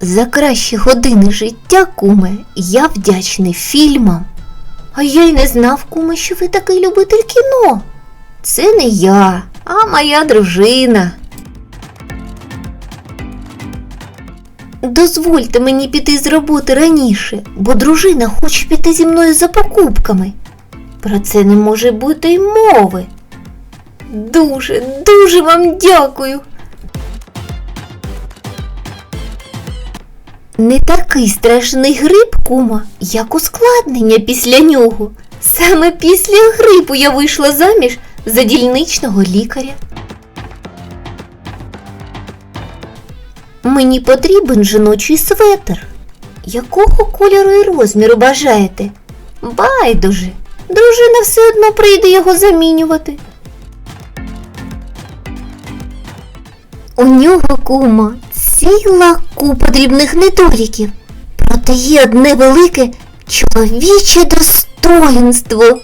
За кращі години життя, куме, я вдячний фільмам. А я й не знав, куме, що ви такий любитель кіно. Це не я, а моя дружина. Дозвольте мені піти з роботи раніше, бо дружина хоче піти зі мною за покупками. Про це не може бути й мови. Дуже, дуже вам дякую. Не такий страшний грип, кума, як ускладнення після нього. Саме після грипу я вийшла заміж за дільничного лікаря. Мені потрібен жіночий светр. Якого кольору і розміру бажаєте? Байдуже, дружина все одно прийде його замінювати. У нього кума ціла купа дрібних недоліків. Проте є одне велике чоловіче достоинство.